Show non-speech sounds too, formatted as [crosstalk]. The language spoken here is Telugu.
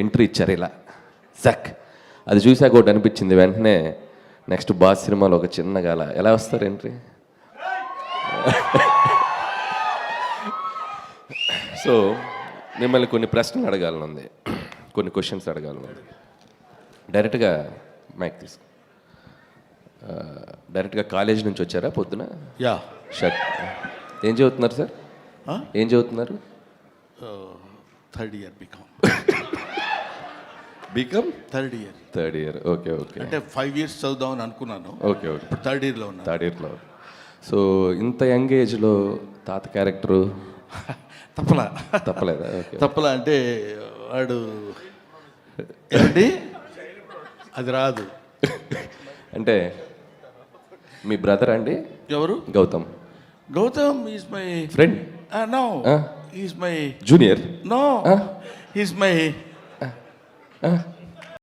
ఎంట్రీ ఇచ్చారు ఇలా. జక్. అది చూసాక ఒకటి అనిపించింది వెంటనే నెక్స్ట్ బాస్ సినిమాలో ఒక చిన్నగా అలా ఎలా వస్తారు ఎంట్రీ? సో మిమ్మల్ని కొన్ని ప్రశ్నలు అడగాలని ఉంది కొన్ని క్వశ్చన్స్ అడగాలని ఉంది డైరెక్ట్గా మైక్ తీసుకో. డైరెక్ట్గా కాలేజ్ నుంచి వచ్చారా పొద్దున? యా. షర్ట్ ఏం చదువుతున్నారు సార్? ఏం చదువుతున్నారు? Third year BCom. BCom third year third year okay okay అంటే ఫైవ్ ఇయర్స్ చదువుదామని అనుకున్నాను. ఓకే ఓకే ఇప్పుడు థర్డ్ ఇయర్లో ఉన్నాను. థర్డ్ ఇయర్లో సో ఇంత యంగ్ ఏజ్లో తాత క్యారెక్టరు? [laughs] తప్పలా. తప్పలేదా? తప్పలా అంటే వాడు ఏంటి అది రాదు. అంటే మీ బ్రదర్ అండి? ఎవరు? Gautam. Gautam is my friend no. Is my junior no. Is my Huh?